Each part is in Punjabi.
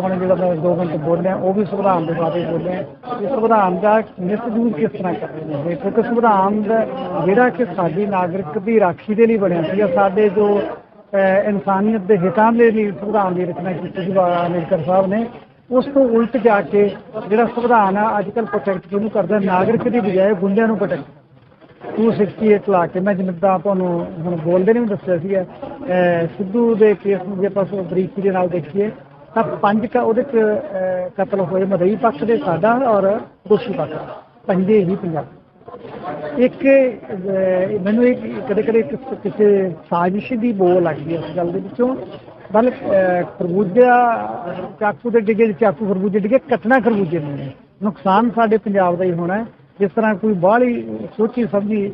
ਹੁਣ ਜਿਹੜਾ ਮੈਂ ਦੋ ਮਿੰਟ ਬੋਲਿਆ, ਉਹ ਵੀ ਸੰਵਿਧਾਨ ਦੇ ਬਾਰੇ ਬੋਲਿਆ। ਕਿ ਸੰਵਿਧਾਨ ਦਾ ਮਿਸਯੂਜ਼ ਕਿਸ ਤਰ੍ਹਾਂ ਕਰ ਰਹੇ ਨੇ? ਕਿਉਂਕਿ ਸੰਵਿਧਾਨ ਜਿਹੜਾ ਕਿ ਸਾਡੀ ਨਾਗਰਿਕ ਦੀ ਰਾਖੀ ਦੇ ਲਈ ਬਣਿਆ ਸੀ ਸਾਡੇ ਜੋ ਇਨਸਾਨੀਅਤ ਦੇ ਹਿੱਤਾਂ ਦੇ ਲਈ ਸੰਵਿਧਾਨ ਦੀ ਰਚਨਾ ਕੀਤੀ ਸੀ, ਬਾਬਾ ਅੰਬੇਡਕਰ ਸਾਹਿਬ ਨੇ, ਉਸ ਤੋਂ ਉਲਟ ਜਾ ਕੇ ਜਿਹੜਾ ਸੰਵਿਧਾਨ ਆ ਅੱਜ ਕੱਲ੍ਹ ਪ੍ਰੋਟੈਕਟ ਕਿਹਨੂੰ ਕਰਦਾ, ਨਾਗਰਿਕ ਦੀ ਬਜਾਏ ਗੁੰਡਿਆਂ ਨੂੰ ਪ੍ਰੋਟੈਕਟ 268 ਲਾ ਕੇ, ਮੈਂ ਜਿੰਦਾ ਤੁਹਾਨੂੰ ਹੁਣ ਬੋਲਦੇ ਨੇ ਵੀ ਦੱਸਿਆ ਸੀਗਾ ਸਿੱਧੂ ਦੇ ਕੇਸ ਨੂੰ ਜੇ ਆਪਾਂ ਬਰੀਕੀ ਦੇ ਨਾਲ ਦੇਖੀਏ। ਤਾਂ ਪੰਜ ਕ ਉਹਦੇ ਚ ਕਤਲ ਹੋਏ ਮਦਈ ਪੱਖ ਦੇ ਸਾਡਾ ਔਰ ਦੋਸ਼ੀ ਪੱਖ ਦਾ। ਪੰਜੇ ਹੀ ਪੰਜਾਬ ਇੱਕ ਮੈਨੂੰ ਇੱਕ ਕਦੇ ਕਦੇ ਕਿਸੇ ਸਾਜ਼ਿਸ਼ ਦੀ ਬੋਲ ਲੱਗਦੀ ਹੈ ਇਸ ਗੱਲ ਦੇ ਵਿੱਚੋਂ ਬਲ ਖਰਬੂਜਾ ਚਾਕੂ ਦੇ ਡਿੱਗੇ, ਚਾਕੂ ਖਰਬੂਜੇ ਡਿੱਗੇ, ਕੱਟਣਾ ਖਰਬੂਜੇ ਨੂੰ ਹੈ। ਨੁਕਸਾਨ ਸਾਡੇ ਪੰਜਾਬ ਦਾ ਹੀ ਹੋਣਾ ਜਿਸ ਤਰ੍ਹਾਂ ਕੋਈ ਬਾਹਲੀ ਸੋਚੀ ਸਮਝੀ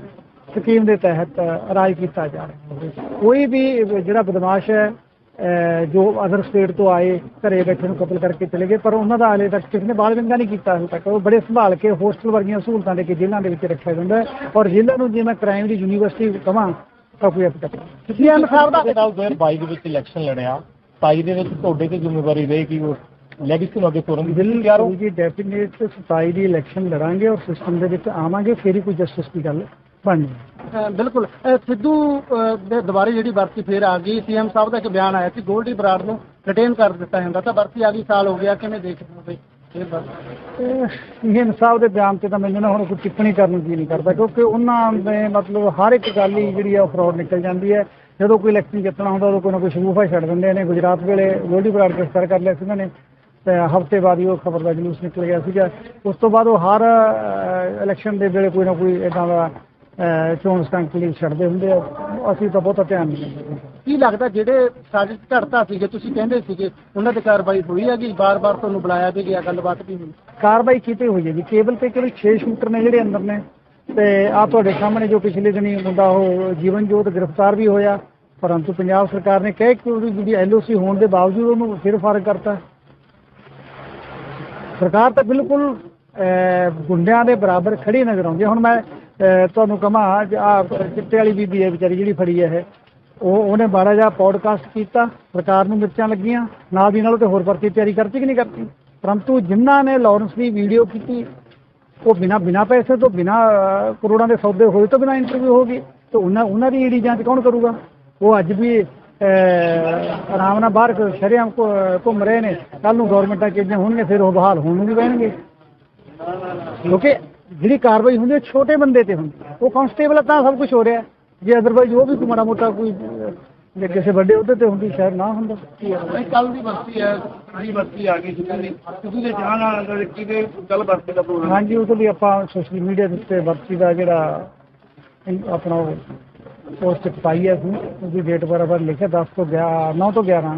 ਸਕੀਮ ਦੇ ਤਹਿਤ ਰਾਜ ਕੀਤਾ ਜਾ ਰਿਹਾ ਕੋਈ ਵੀ ਜਿਹੜਾ ਬਦਮਾਸ਼ ਹੈ ਜੋ ਅਦਰ ਸਟੇਟ ਤੋਂ ਆਏ ਘਰੇ ਬੈਠੇ ਨੂੰ ਕਤਲ ਕਰਕੇ ਚਲੇ ਗਏ ਪਰ ਉਹਨਾਂ ਦਾ ਹਾਲੇ ਤੱਕ ਕਿਸੇ ਨੇ ਬਾਲ ਵਿੰਗਾ ਨਹੀਂ ਕੀਤਾ ਹਾਲੇ ਤੱਕ। ਉਹ ਬੜੇ ਸੰਭਾਲ ਕੇ ਹੋਸਟਲ ਵਰਗੀਆਂ ਸਹੂਲਤਾਂ ਦੇ ਕੇ ਜੇਲ੍ਹਾਂ ਦੇ ਵਿੱਚ ਰੱਖਿਆ ਜਾਂਦਾ ਔਰ ਜੇਲ੍ਹਾਂ ਨੂੰ ਜੇ ਮੈਂ ਕ੍ਰਾਈਮ ਦੀ ਯੂਨੀਵਰਸਿਟੀ ਕਵਾਂ ਤਾਂ ਕੋਈ ਅਪਡੇਟ ਨਹੀਂ। ਜੀ ਅਨਸਾਰ ਦਾ ਦੇ ਨਾਲ 2022 ਦੇ ਵਿੱਚ ਇਲੈਕਸ਼ਨ ਲੜਿਆ। 27 ਦੇ ਵਿੱਚ ਤੁਹਾਡੇ ਤੇ ਜ਼ਿੰਮੇਵਾਰੀ ਰਹੇਗੀ ਉਹ ਲੈਗੇਸੀ ਨੂੰ ਅੱਗੇ ਤੋਰਨ ਦੀ ਬਿੱਲ ਤਿਆਰ ਹੋ? ਜੀ ਡੈਫੀਨੇਟ ਇਲੈਕਸ਼ਨ ਲੜਾਂਗੇ ਔਰ ਸਿਸਟਮ ਦੇ ਵਿੱਚ ਆਵਾਂਗੇ ਫੇਰ ਹੀ ਕੋਈ ਜਸਟਿਸ ਦੀ ਗੱਲ ਬਿਲਕੁਲ। ਅਹ ਸਿੱਧੂ ਅਹ ਦੇ ਦੁਬਾਰੇ ਜਿਹੜੀ ਵਰਤੀ ਫੇਰ ਆ ਗਈ। ਸੀਐਮ ਸਾਹਿਬ ਦਾ ਇੱਕ ਬਿਆਨ ਆਇਆ ਸੀ ਗੋਲਡੀ ਬਰਾੜ ਨੂੰ ਰਿਟੇਨ ਕਰ ਦਿੱਤਾ ਜਾਂਦਾ ਤਾਂ ਵਰਤੀ ਆ ਗਈ ਸਾਲ ਹੋ ਗਿਆ ਕਿਵੇਂ ਦੇਖਦੇ ਹੋ ਬਈ? ਇਹ ਵਰਤੀ ਇਹ ਸਾਹਿਬ ਦੇ ਬਿਆਨ ਤੇ ਤਾਂ ਮੈਨੂੰ ਨਾ ਹੁਣ ਕੋਈ ਟਿੱਪਣੀ ਕਰਨ ਨੂੰ ਜੀ ਨਹੀਂ ਕਰਦਾ ਕਿਉਂਕਿ ਉਹਨਾਂ ਦੇ ਮਤਲਬ ਹਰ ਇੱਕ ਗੱਲ ਹੀ ਜਿਹੜੀ ਆ ਫਰਾਡ ਨਿਕਲ ਜਾਂਦੀ ਹੈ। ਜਦੋਂ ਕੋਈ ਇਲੈਕਸ਼ਨ ਜਿੱਤਣਾ ਹੁੰਦਾ ਉਦੋਂ ਕੋਈ ਨਾ ਕੋਈ ਸ਼ਗੂਫਾ ਛੱਡ ਦਿੰਦੇ ਨੇ। ਗੁਜਰਾਤ ਵੇਲੇ ਗੋਲਡੀ ਬਰਾੜ ਗ੍ਰਿਫਤਾਰ ਕਰ ਲਿਆ ਸੀ ਉਹਨਾਂ ਨੇ ਤੇ ਹਫ਼ਤੇ ਬਾਅਦ ਹੀ ਉਹ ਖਬਰ ਦਾ ਜਲੂਸ ਨਿਕਲ ਗਿਆ ਸੀਗਾ। ਉਸ ਤੋਂ ਬਾਅਦ ਉਹ ਹਰ ਇਲੈਕਸ਼ਨ ਦੇ ਵੇਲੇ ਕੋਈ ਨਾ ਕੋਈ ਇਦਾਂ ਦਾ ਚੋਣ ਸਟੰਟ ਲਈ ਛੱਡਦੇ ਹੁੰਦੇ ਆ। ਅਸੀਂ ਤਾਂ ਬਹੁਤਾ ਧਿਆਨ ਨਹੀਂ ਦਿੰਦੇ। ਕੀ ਲੱਗਦਾ ਜਿਹੜੇ ਸਾਜ਼ਿਸ਼ ਘੜਤਾ ਸੀਗੇ ਤੁਸੀਂ ਕਹਿੰਦੇ ਸੀਗੇ ਉਹਨਾਂ ਤੇ ਕਾਰਵਾਈ ਹੋਈ ਹੈਗੀ? ਬਾਰ-ਬਾਰ ਤੁਹਾਨੂੰ ਬੁਲਾਇਆ ਵੀ ਗਿਆ ਗੱਲਬਾਤ ਵੀ ਹੋਈ। ਕਾਰਵਾਈ ਕੀਤੀ ਹੋਈ ਹੈ ਜੀ? ਕੇਬਲ ਤੇ ਕੇਵਲ 6 ਸ਼ੂਟਰ ਨੇ ਜਿਹੜੇ ਅੰਦਰ ਨੇ। ਤੇ ਆ ਤੁਹਾਡੇ ਸਾਹਮਣੇ ਜੋ ਪਿਛਲੇ ਦਿਨੀ ਮੁੰਡਾ ਉਹ ਜੀਵਨ ਜੋਤ ਗ੍ਰਿਫਤਾਰ ਵੀ ਹੋਇਆ ਪਰੰਤੂ ਪੰਜਾਬ ਸਰਕਾਰ ਨੇ ਕਹਿ ਕਿ ਉਹਦੀ ਜਿਹੜੀ ਐਲਓਸੀ ਹੋਣ ਦੇ ਬਾਵਜੂਦ ਉਹਨੂੰ ਫਿਰ ਫਾਰਗ ਕਰਤਾ। ਸਰਕਾਰ ਤਾਂ ਬਿਲਕੁਲ ਗੁੰਡਿਆਂ ਦੇ ਬਰਾਬਰ ਖੜੀ ਨਜ਼ਰ ਆਉਂਦੀ ਹੈ। ਹੁਣ ਮੈਂ ਅਹ, ਤੁਹਾਨੂੰ ਕਹਾਂ ਆ ਚਿੱਟੇ ਵਾਲੀ ਬੀਬੀ ਹੈ ਵਿਚਾਰੀ ਜਿਹੜੀ ਫੜੀ ਹੈ ਇਹ। ਉਹ ਉਹਨੇ ਬਾੜਾ ਜਿਹਾ ਪੌਡਕਾਸਟ ਕੀਤਾ ਸਰਕਾਰ ਨੂੰ ਮਿਰਚਾਂ ਲੱਗੀਆਂ ਨਾਲ ਦੀ ਨਾਲ ਉਹ ਤੇ ਹੋਰ ਭਰਤੀ ਤਿਆਰੀ ਕਰਤੀ ਕਿ ਨਹੀਂ ਕਰਤੀ? ਪਰੰਤੂ ਜਿਨ੍ਹਾਂ ਨੇ ਲਾਰੈਂਸ ਦੀ ਵੀਡੀਓ ਕੀਤੀ ਉਹ ਬਿਨਾ ਬਿਨਾ ਪੈਸੇ ਤੋਂ ਬਿਨਾ ਕਰੋੜਾਂ ਦੇ ਸੌਦੇ ਹੋਏ ਤੋਂ ਬਿਨਾ ਇੰਟਰਵਿਊ ਹੋ ਗਈ। ਤੇ ਉਹਨਾਂ ਉਹਨਾਂ ਦੀ ਈਡੀ ਜਾਂਚ ਕੌਣ ਕਰੂਗਾ? ਉਹ ਅੱਜ ਵੀ ਅਹ, ਆਰਾਮ ਨਾਲ ਬਾਹਰ ਸ਼ਰਿਆਮ ਘੁੰਮ ਰਹੇ ਨੇ। ਕੱਲ ਨੂੰ ਗਵਰਨਮੈਂਟਾਂ ਚੇਂਜਾਂ ਹੋਣਗੀਆਂ ਫਿਰ ਉਹ ਬਹਾਲ ਹੋਣ ਨੂੰ ਵੀ ਬਹਿਣਗੇ। ਕਿਉਂਕਿ ਜਿਹੜੀ ਕਾਰਵਾਈ ਹੁੰਦੀ ਹੈ ਛੋਟੇ ਬੰਦੇ ਤੇ ਹੁੰਦੀ ਉਹ ਕਾਂਸਟੇਬਲ ਤਾਂ ਸਭ ਕੁਝ ਹੋ ਰਿਹਾ। ਜੇ ਅਦਰਵਾਈਜ਼ ਉਹ ਵੀ ਕੋਈ ਮਾੜਾ ਮੋਟਾ ਕੋਈ ਜੇ ਕਿਸੇ ਵੱਡੇ ਉਹਦੇ ਤੇ ਹੁੰਦੀ ਸ਼ਾਇਦ ਨਾ ਹੁੰਦਾ। ਕੱਲ ਦੀ ਵਰਤੀ ਹੈ ਦੀ ਵਰਤੀ ਆ ਗਈ ਦੀ ਸਿੱਧੂ ਦੇ ਜਾਣ ਨਾਲ ਕਿਤੇ ਕੱਲ ਵਰਤੀ ਦਾ ਪ੍ਰੋਗਰਾਮ ਹਾਂਜੀ ਉਹ ਤੋਂ ਵੀ ਆਪਾਂ ਸੋਸ਼ਲ ਮੀਡੀਆ ਦੇ ਉੱਤੇ ਵਰਤੀ ਦਾ ਜਿਹੜਾ ਆਪਣਾ ਪੋਸਟ ਪਾਈ ਹੈ ਉਹਦੀ ਡੇਟ ਬਰਾਬਰ ਲਿਖਿਆ 10 ਤੋਂ 11 9 ਤੋਂ 11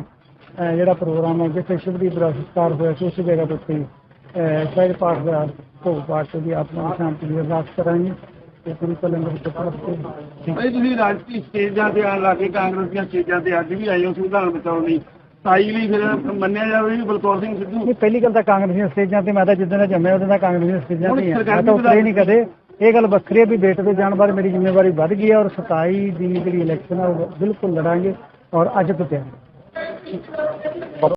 ਅਹ ਜਿਹੜਾ ਪ੍ਰੋਗਰਾਮ ਹੈ ਜਿੱਥੇ ਸ਼ਿਵਦੀਪ ਦਾ ਸੰਸਕਾਰ ਹੋਇਆ ਸੀ ਉਸ ਜਗ੍ਹਾ ਉੱਤੇ ਸਹਿਜ ਪਾਠ ਦਾ ਭੋਗ ਪਾਠ ਦੀ ਆਤਮਾ ਸ਼ਾਂਤੀ ਦੀ ਅਰਦਾਸ ਕਰਾਂਗੇ ਤੇ ਸੰਤ ਲੰਗਰ ਤੋਂ ਪ੍ਰਾਪਤ ਭਾਈ ਤੁਸੀਂ ਰਾਜਨੀਤਿਕ ਸਟੇਜਾਂ ਤੇ ਆਣ ਲੱਗੇ ਕਾਂਗਰਸ ਦੀਆਂ ਸਟੇਜਾਂ ਤੇ ਅੱਜ ਵੀ ਆਏ ਹੋ ਸੰਵਿਧਾਨ ਬਚਾਉਣ ਲਈ। ਸਾਈ ਲਈ ਫਿਰ ਮੰਨਿਆ ਜਾਵੇ ਵੀ ਬਲਕੌਰ ਸਿੰਘ ਸਿੱਧੂ? ਨਹੀਂ ਪਹਿਲੀ ਗੱਲ ਤਾਂ ਕਾਂਗਰਸ ਦੀਆਂ ਸਟੇਜਾਂ ਤੇ ਮੈਂ ਤਾਂ ਜਿੱਦਾਂ ਦਾ ਜੰਮਿਆ ਉਦੋਂ ਦਾ ਕਾਂਗਰਸ ਦੀਆਂ ਸਟੇਜਾਂ ਤੇ ਮੈਂ ਤਾਂ ਉਤਰੇ ਨਹੀਂ ਕਦੇ। ਇਹ ਗੱਲ ਵੱਖਰੀ ਹੈ ਵੀ ਬੇਟੇ ਦੇ ਜਾਣ ਬਾਰੇ ਮੇਰੀ ਜ਼ਿੰਮੇਵਾਰੀ ਵੱਧ ਗਈ ਹੈ ਔਰ 27 ਦੀ ਜਿਹੜੀ ਇਲੈਕਸ਼ਨ ਹੈ ਉਹ ਬਿਲਕੁਲ ਲੜਾਂਗੇ ਔਰ ਅੱਜ ਤੋਂ ਤਿਆਰ।